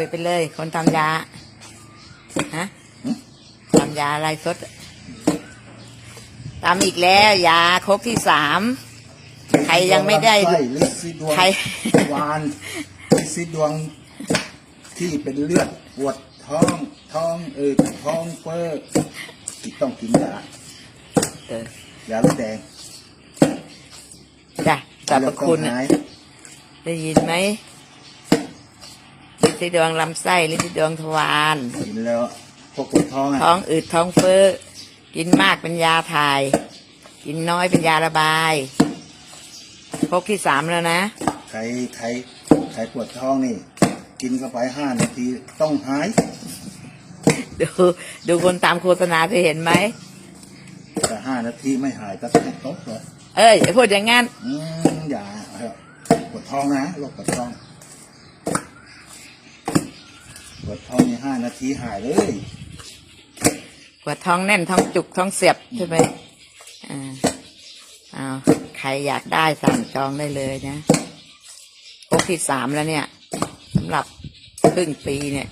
ปิดไปเลย คนทำยาฮะทำยาอะไรสดทำอีกแล้ว ยาครบที่สามใครยังไม่ได้ใช่ลิซิดวงใคร วานลิซิดวงที่เป็นเลือดปวดท้อง ท้องเออท้องเฟ้อที่ต้องกินยาเออยาลดแดงจ้ะสรรพคุณแล้วก็น่ะหายได้ยินไหม ลินที่ดวงลำไส้ลินที่ดวงทวารกินแล้วพวกปวดท้องอะท้องอืดท้องเฟ้อกินมากเป็นยาถ่าย กินน้อยเป็นยาระบายครบที่สามแล้วนะใครใครใครปวดท้องนี่ กินเข้าไปห้านาทีต้องหาย ดูดูคนตามโฆษณาจะเห็นไหมแต่ห้านาทีไม่หายก็ให้ตกเลยเอ้ยอย่าพูดอย่างงั้น อืมอย่าเอาเถอะปวดท้องนะโรคปวดท้องป วดท้องนี่ห้านาทีหายเลยปวดท้องแน่นท้องจุกท้องเสียบใช่ไหมอ่าเอาใครอยากได้สั่งจองได้เลยนะครบที่สามแล้วเนี่ยสำหรับครึ่งปีเนี่ย